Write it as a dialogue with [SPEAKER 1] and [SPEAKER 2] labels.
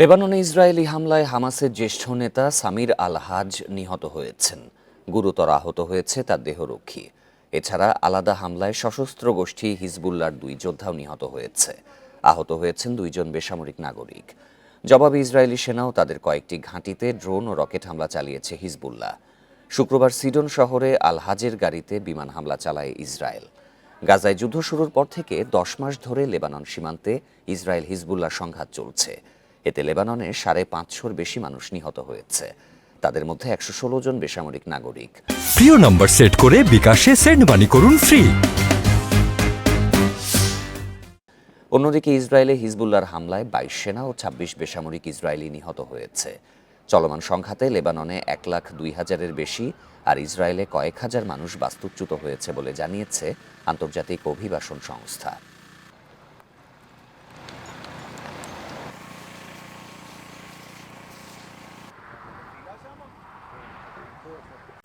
[SPEAKER 1] লেবাননে ইসরায়েলি হামলায় হামাসের জ্যেষ্ঠ নেতা সামির আল হাজ নিহত হয়েছেন। গুরুতর আহত হয়েছে তার দেহরক্ষী। এছাড়া আলাদা হামলায় সশস্ত্র গোষ্ঠী হিজবুল্লার দুই যোদ্ধাও নিহত হয়েছে। আহত হয়েছেন দুইজন বেসামরিক নাগরিক। জবাবে ইসরায়েলি সেনাও তাদের কয়েকটি ঘাঁটিতে ড্রোন ও রকেট হামলা চালিয়েছে হিজবুল্লাহ। শুক্রবার সিডন শহরে আল হাজের গাড়িতে বিমান হামলা চালায় ইসরায়েল। গাজায় যুদ্ধ শুরুর পর থেকে দশ মাস ধরে লেবানন সীমান্তে ইসরায়েল হিজবুল্লাহ সংঘাত চলছে। এতে লেবাননে সাড়ে পাঁচশোর বেশি মানুষ নিহত হয়েছে। তাদের মধ্যে একশো ষোলো জন বেসামরিক নাগরিক।
[SPEAKER 2] প্রিয় নম্বর সেট করে বিকাশে সেন্ড মানি করুন ফ্রি।
[SPEAKER 1] অন্যদিকে ইসরায়েলে হিজবুল্লাহর হামলায় বাইশ সেনা ও ছাব্বিশ বেসামরিক ইসরায়েলি নিহত হয়েছে। চলমান সংঘাতে লেবাননে এক লাখ দুই হাজারের বেশি আর ইসরায়েলে কয়েক হাজার মানুষ বাস্তুচ্যুত হয়েছে বলে জানিয়েছে আন্তর্জাতিক অভিবাসন সংস্থা। beautiful.